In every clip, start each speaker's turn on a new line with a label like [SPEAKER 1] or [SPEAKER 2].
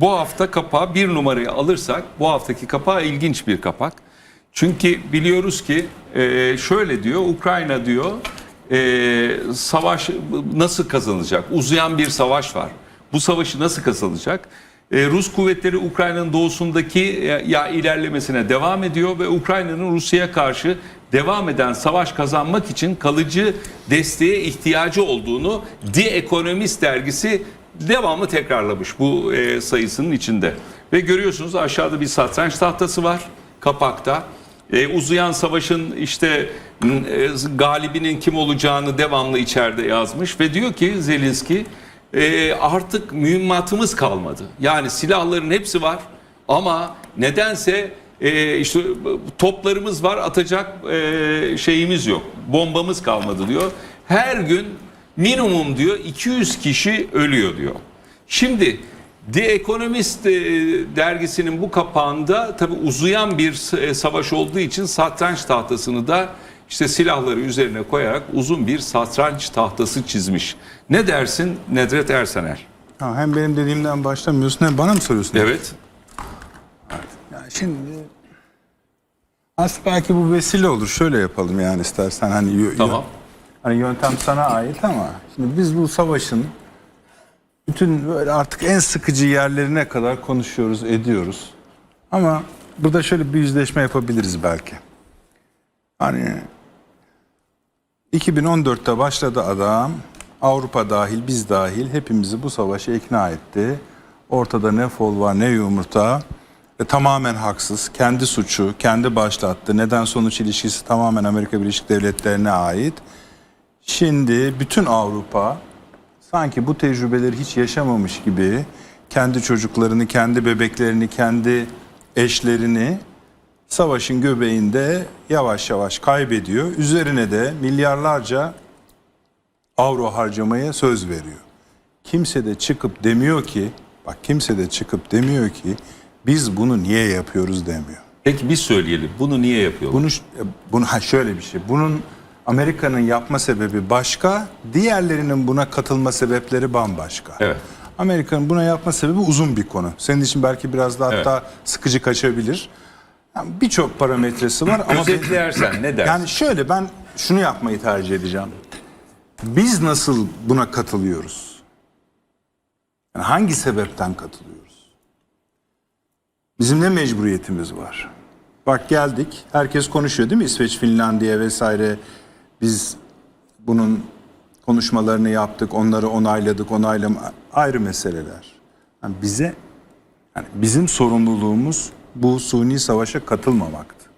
[SPEAKER 1] Bu hafta kapağı bir numarayı alırsak bu haftaki kapağı ilginç bir kapak. Çünkü biliyoruz ki e, şöyle diyor Ukrayna diyor e, savaş nasıl kazanılacak? Uzayan bir savaş var. Bu savaşı nasıl kazanılacak? E, Rus kuvvetleri Ukrayna'nın doğusundaki e, ya ilerlemesine devam ediyor ve Ukrayna'nın Rusya'ya karşı devam eden savaş kazanmak için kalıcı desteğe ihtiyacı olduğunu The Economist dergisi devamlı tekrarlamış bu e, sayısının içinde. Ve görüyorsunuz aşağıda bir satranç tahtası var kapakta. E, uzayan savaşın işte e, galibinin kim olacağını devamlı içeride yazmış ve diyor ki Zelenski e, artık mühimmatımız kalmadı. Yani silahların hepsi var ama nedense e, işte toplarımız var atacak e, şeyimiz yok. Bombamız kalmadı diyor. Her gün minimum diyor 200 kişi ölüyor diyor. Şimdi The Economist e, dergisinin bu kapağında tabi uzayan bir e, savaş olduğu için satranç tahtasını da işte silahları üzerine koyarak uzun bir satranç tahtası çizmiş. Ne dersin Nedret Ersener?
[SPEAKER 2] Ha, hem benim dediğimden başlamıyorsun hem bana mı soruyorsun?
[SPEAKER 1] Evet.
[SPEAKER 2] Yani şimdi aslında belki bu vesile olur. Şöyle yapalım yani istersen hani
[SPEAKER 1] Tamam.
[SPEAKER 2] Hani yöntem sana ait ama şimdi biz bu savaşın bütün böyle artık en sıkıcı yerlerine kadar konuşuyoruz, ediyoruz. Ama burada şöyle bir yüzleşme yapabiliriz belki. Hani 2014'te başladı adam. Avrupa dahil, biz dahil hepimizi bu savaşa ikna etti. Ortada ne fol var ne yumurta. Ve tamamen haksız. Kendi suçu, kendi başlattı. Neden sonuç ilişkisi tamamen Amerika Birleşik Devletleri'ne ait. Şimdi bütün Avrupa sanki bu tecrübeleri hiç yaşamamış gibi kendi çocuklarını, kendi bebeklerini, kendi eşlerini savaşın göbeğinde yavaş yavaş kaybediyor. Üzerine de milyarlarca avro harcamaya söz veriyor. Kimse de çıkıp demiyor ki, bak kimse de çıkıp demiyor ki biz bunu niye yapıyoruz demiyor.
[SPEAKER 1] Peki biz söyleyelim. Bunu niye yapıyorlar?
[SPEAKER 2] Bunu bunu ha şöyle bir şey. Bunun Amerika'nın yapma sebebi başka, diğerlerinin buna katılma sebepleri bambaşka.
[SPEAKER 1] Evet.
[SPEAKER 2] Amerika'nın buna yapma sebebi uzun bir konu. Senin için belki biraz daha
[SPEAKER 1] Evet.
[SPEAKER 2] hatta sıkıcı kaçabilir. Yani Birçok parametresi var ama
[SPEAKER 1] Özetlersen ne dersin?
[SPEAKER 2] yani şöyle ben şunu yapmayı tercih edeceğim. Biz nasıl buna katılıyoruz? Yani hangi sebepten katılıyoruz? Bizim ne mecburiyetimiz var? Bak geldik, herkes konuşuyor değil mi? İsveç, Finlandiya vesaire. Biz bunun konuşmalarını yaptık, onları onayladık, onaylama ayrı meseleler. Yani bize, yani bizim sorumluluğumuz bu suni savaşa katılmamaktı.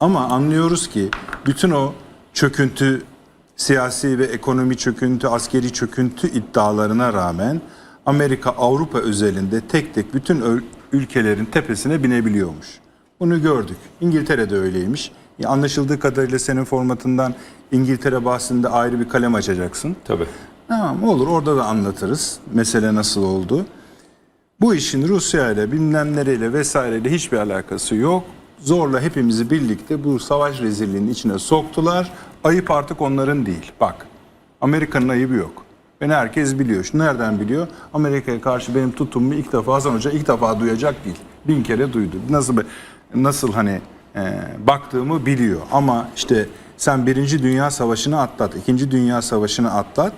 [SPEAKER 2] Ama anlıyoruz ki bütün o çöküntü, siyasi ve ekonomi çöküntü, askeri çöküntü iddialarına rağmen Amerika Avrupa özelinde tek tek bütün ülkelerin tepesine binebiliyormuş. Bunu gördük. İngiltere de öyleymiş. Anlaşıldığı kadarıyla senin formatından İngiltere bahsinde ayrı bir kalem açacaksın.
[SPEAKER 1] Tabii.
[SPEAKER 2] Tamam olur orada da anlatırız mesele nasıl oldu. Bu işin Rusya ile bilmem nereyle vesaireyle hiçbir alakası yok. Zorla hepimizi birlikte bu savaş rezilliğinin içine soktular. Ayıp artık onların değil. Bak Amerika'nın ayıbı yok. Beni herkes biliyor. Şu nereden biliyor? Amerika'ya karşı benim tutumumu ilk defa Hasan Hoca ilk defa duyacak değil. Bin kere duydu. Nasıl nasıl hani baktığımı biliyor. Ama işte sen Birinci Dünya Savaşı'nı atlat, İkinci Dünya Savaşı'nı atlat.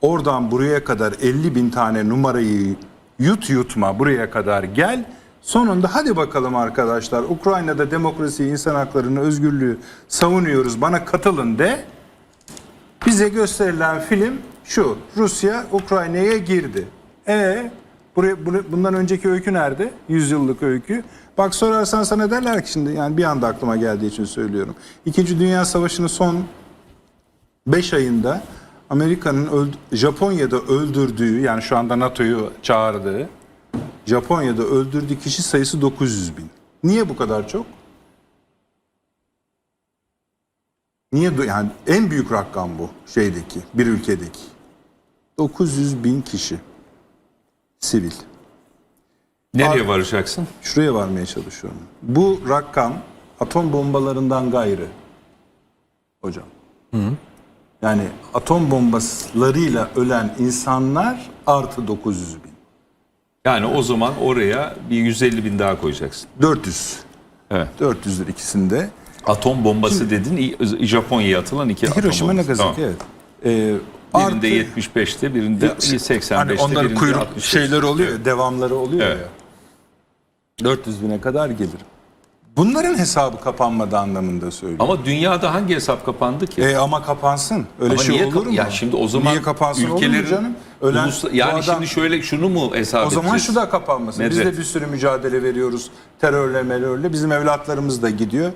[SPEAKER 2] Oradan buraya kadar 50 bin tane numarayı yut yutma buraya kadar gel. Sonunda hadi bakalım arkadaşlar Ukrayna'da demokrasiyi, insan haklarını, özgürlüğü savunuyoruz bana katılın de. Bize gösterilen film şu. Rusya Ukrayna'ya girdi. E buraya bunu- bundan önceki öykü nerede? Yüzyıllık öykü. Bak sorarsan sana derler ki şimdi yani bir anda aklıma geldiği için söylüyorum. İkinci Dünya Savaşı'nın son 5 ayında Amerika'nın Japonya'da öldürdüğü yani şu anda NATO'yu çağırdığı Japonya'da öldürdüğü kişi sayısı 900 bin. Niye bu kadar çok? Niye yani en büyük rakam bu şeydeki bir ülkedeki 900 bin kişi sivil.
[SPEAKER 1] Nereye varacaksın?
[SPEAKER 2] Şuraya varmaya çalışıyorum. Bu rakam atom bombalarından gayrı. Hocam. Yani atom bombaslarıyla ölen insanlar artı 900 bin.
[SPEAKER 1] Yani o zaman oraya bir 150 bin daha koyacaksın.
[SPEAKER 2] 400.
[SPEAKER 1] Evet.
[SPEAKER 2] 400'dür ikisinde.
[SPEAKER 1] Atom bombası dedin İ- Japonya'ya atılan iki atom
[SPEAKER 2] Hiroşima
[SPEAKER 1] bombası.
[SPEAKER 2] Nagasaki
[SPEAKER 1] Tamam.
[SPEAKER 2] evet. Ee,
[SPEAKER 1] Birinde 75'te birinde 85'te
[SPEAKER 2] hani onların
[SPEAKER 1] birinde
[SPEAKER 2] kuyruk
[SPEAKER 1] 65'te.
[SPEAKER 2] şeyleri oluyor, ya, devamları oluyor
[SPEAKER 1] Evet.
[SPEAKER 2] ya. 400 bine kadar gelir. Bunların hesabı kapanmadı anlamında söylüyorum.
[SPEAKER 1] Ama dünyada hangi hesap kapandı ki?
[SPEAKER 2] E, ama kapansın. Öyle
[SPEAKER 1] Ama
[SPEAKER 2] şey
[SPEAKER 1] niye
[SPEAKER 2] olur
[SPEAKER 1] kap-
[SPEAKER 2] mu?
[SPEAKER 1] Ya şimdi o zaman
[SPEAKER 2] Niye kapansın olur mu
[SPEAKER 1] ülkelerin
[SPEAKER 2] canım? Ölen, bu
[SPEAKER 1] yani
[SPEAKER 2] adam-
[SPEAKER 1] şimdi şöyle şunu mu hesap
[SPEAKER 2] o zaman
[SPEAKER 1] edeceğiz?
[SPEAKER 2] şu da kapanmasın. Biz
[SPEAKER 1] Nedret.
[SPEAKER 2] de bir sürü mücadele veriyoruz. Terörle melörle. Bizim evlatlarımız da gidiyor.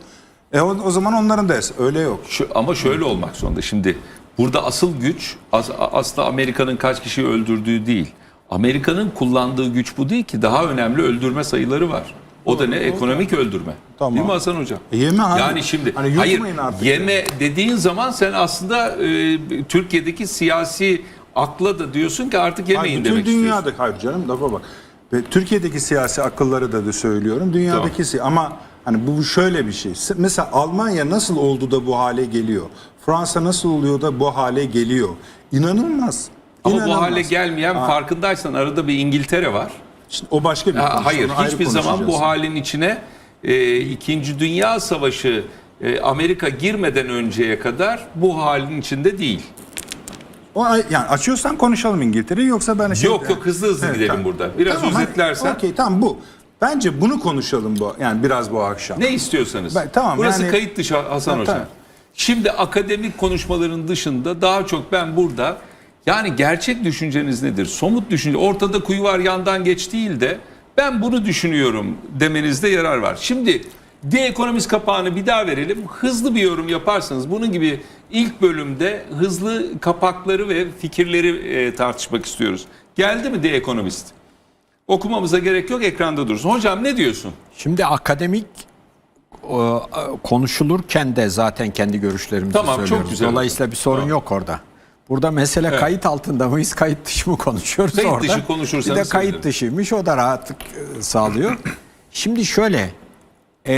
[SPEAKER 2] E o, o zaman onların da. Öyle yok.
[SPEAKER 1] Şu, ama şöyle olmak zorunda. Şimdi burada asıl güç as, aslında Amerika'nın kaç kişiyi öldürdüğü değil. Amerika'nın kullandığı güç bu değil ki. Daha önemli öldürme sayıları var. O da ne? Ekonomik öldürme.
[SPEAKER 2] Tamam.
[SPEAKER 1] Değil mi Hasan Hocam?
[SPEAKER 2] E yeme abi.
[SPEAKER 1] Yani şimdi
[SPEAKER 2] Hani
[SPEAKER 1] hayır
[SPEAKER 2] artık
[SPEAKER 1] yeme dediğin zaman sen aslında e, Türkiye'deki siyasi akla da diyorsun ki artık
[SPEAKER 2] Hayır,
[SPEAKER 1] yemeyin
[SPEAKER 2] bütün
[SPEAKER 1] demek istiyorsun.
[SPEAKER 2] dünyada hayır canım lafa bak. Ve Türkiye'deki siyasi akılları da da söylüyorum. Dünyadaki si- ama hani bu şöyle bir şey. Se- Mesela Almanya nasıl oldu da bu hale geliyor? Fransa nasıl oluyor da bu hale geliyor? İnanılmaz.
[SPEAKER 1] Ama bu
[SPEAKER 2] İnanılmaz.
[SPEAKER 1] hale gelmeyen farkındaysan arada bir İngiltere var.
[SPEAKER 2] Şimdi o başka bir
[SPEAKER 1] Ha, hayır hiçbir zaman bu halin içine e, İkinci Dünya Savaşı e, Amerika girmeden önceye kadar bu halin içinde değil.
[SPEAKER 2] O, yani açıyorsan konuşalım İngiltere'yi yoksa ben şey...
[SPEAKER 1] Yok, yok, hızlı hızlı gidelim burada. Biraz
[SPEAKER 2] hadi.
[SPEAKER 1] özetlersen.
[SPEAKER 2] Okey tamam bu. Bence bunu konuşalım bu yani biraz bu akşam.
[SPEAKER 1] Ne istiyorsanız.
[SPEAKER 2] Ben- tamam,
[SPEAKER 1] Burası
[SPEAKER 2] yani-
[SPEAKER 1] kayıt dışı Hasan
[SPEAKER 2] Ha,
[SPEAKER 1] Hocam.
[SPEAKER 2] tamam.
[SPEAKER 1] Şimdi akademik konuşmaların dışında daha çok ben burada yani gerçek düşünceniz nedir? Somut düşünce ortada kuyu var yandan geç değil de ben bunu düşünüyorum demenizde yarar var. Şimdi The Economist kapağını bir daha verelim. Hızlı bir yorum yaparsanız bunun gibi ilk bölümde hızlı kapakları ve fikirleri e, tartışmak istiyoruz. Geldi mi The Economist? Okumamıza gerek yok ekranda dursun. Hocam ne diyorsun?
[SPEAKER 3] Şimdi akademik konuşulurken de zaten kendi görüşlerimizi
[SPEAKER 1] Tamam, çok
[SPEAKER 3] söylüyoruz.
[SPEAKER 1] güzel.
[SPEAKER 3] Dolayısıyla bir sorun
[SPEAKER 1] Tamam.
[SPEAKER 3] yok orada. Burada mesele
[SPEAKER 1] Evet.
[SPEAKER 3] kayıt altında mıyız, kayıt dışı mı konuşuyoruz
[SPEAKER 1] Kayıt
[SPEAKER 3] orada?
[SPEAKER 1] dışı konuşursanız
[SPEAKER 3] Bir de kayıt
[SPEAKER 1] sevinirim.
[SPEAKER 3] dışıymış, o da rahatlık e, sağlıyor. Şimdi şöyle, e,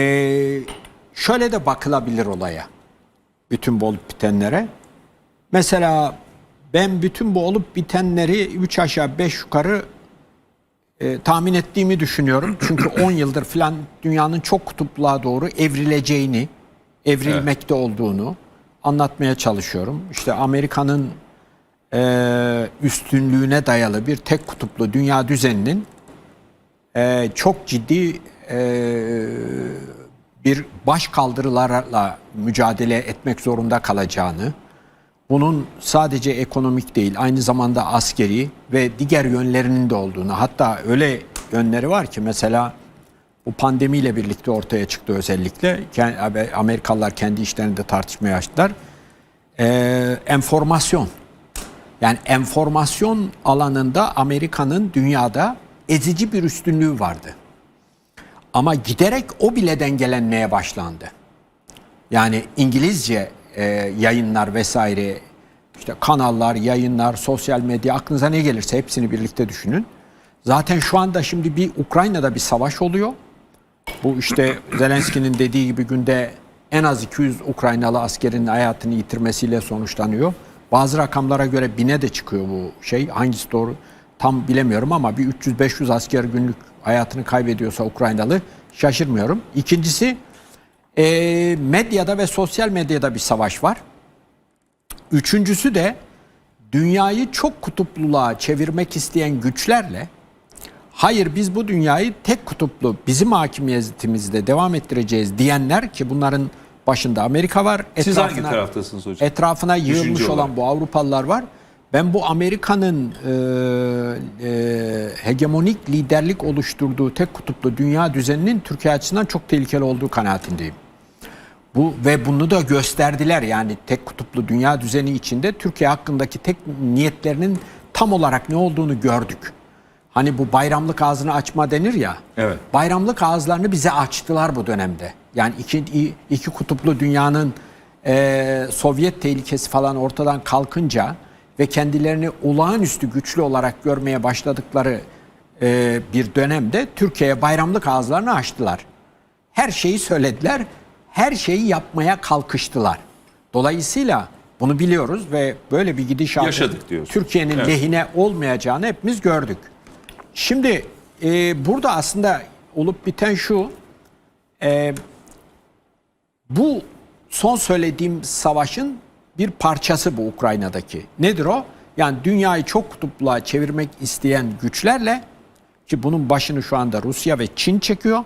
[SPEAKER 3] şöyle de bakılabilir olaya. Bütün bu olup bitenlere. Mesela ben bütün bu olup bitenleri 3 aşağı 5 yukarı e, tahmin ettiğimi düşünüyorum. Çünkü 10 yıldır filan dünyanın çok kutupluğa doğru evrileceğini, evrilmekte olduğunu anlatmaya çalışıyorum. İşte Amerika'nın e, üstünlüğüne dayalı bir tek kutuplu dünya düzeninin e, çok ciddi e, bir baş kaldırılarla mücadele etmek zorunda kalacağını, bunun sadece ekonomik değil aynı zamanda askeri ve diğer yönlerinin de olduğunu hatta öyle yönleri var ki mesela bu pandemiyle birlikte ortaya çıktı özellikle Amerikalılar kendi işlerinde tartışmaya açtılar. Ee, enformasyon yani enformasyon alanında Amerika'nın dünyada ezici bir üstünlüğü vardı. Ama giderek o bile dengelenmeye başlandı. Yani İngilizce e, yayınlar vesaire, işte kanallar, yayınlar, sosyal medya aklınıza ne gelirse hepsini birlikte düşünün. Zaten şu anda şimdi bir Ukrayna'da bir savaş oluyor. Bu işte Zelenski'nin dediği gibi günde en az 200 Ukraynalı askerin hayatını yitirmesiyle sonuçlanıyor. Bazı rakamlara göre bine de çıkıyor bu şey. Hangisi doğru tam bilemiyorum ama bir 300-500 asker günlük hayatını kaybediyorsa Ukraynalı şaşırmıyorum. İkincisi e, medyada ve sosyal medyada bir savaş var. Üçüncüsü de dünyayı çok kutupluluğa çevirmek isteyen güçlerle hayır biz bu dünyayı tek kutuplu bizim hakimiyetimizde devam ettireceğiz diyenler ki bunların başında Amerika var.
[SPEAKER 1] Siz hangi
[SPEAKER 3] etrafına-
[SPEAKER 1] taraftasınız hocam?
[SPEAKER 3] Etrafına yığılmış
[SPEAKER 1] Düşünce
[SPEAKER 3] olan
[SPEAKER 1] olarak.
[SPEAKER 3] bu Avrupalılar var. Ben bu Amerika'nın e, e, hegemonik liderlik oluşturduğu tek kutuplu dünya düzeninin Türkiye açısından çok tehlikeli olduğu kanaatindeyim. Bu ve bunu da gösterdiler yani tek kutuplu dünya düzeni içinde Türkiye hakkındaki tek niyetlerinin tam olarak ne olduğunu gördük. Hani bu bayramlık ağzını açma denir ya.
[SPEAKER 1] Evet.
[SPEAKER 3] Bayramlık ağızlarını bize açtılar bu dönemde. Yani iki, iki kutuplu dünyanın e, Sovyet tehlikesi falan ortadan kalkınca ve kendilerini olağanüstü güçlü olarak görmeye başladıkları e, bir dönemde Türkiye'ye bayramlık ağızlarını açtılar. Her şeyi söylediler, her şeyi yapmaya kalkıştılar. Dolayısıyla bunu biliyoruz ve böyle bir gidişatın. Türkiye'nin
[SPEAKER 1] Evet.
[SPEAKER 3] lehine olmayacağını hepimiz gördük. Şimdi e, burada aslında olup biten şu. e, bu son söylediğim savaşın bir parçası bu Ukrayna'daki. Nedir o? Yani dünyayı çok kutupluğa çevirmek isteyen güçlerle ki bunun başını şu anda Rusya ve Çin çekiyor.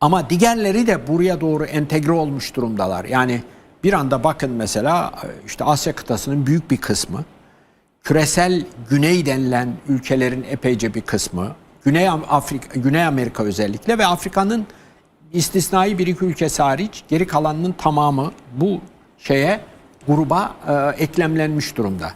[SPEAKER 3] Ama diğerleri de buraya doğru entegre olmuş durumdalar. Yani bir anda bakın mesela işte Asya kıtasının büyük bir kısmı, küresel güney denilen ülkelerin epeyce bir kısmı, Güney Afrika, Güney Amerika özellikle ve Afrika'nın istisnai bir iki ülkesi hariç geri kalanının tamamı bu şeye gruba e, eklemlenmiş durumda.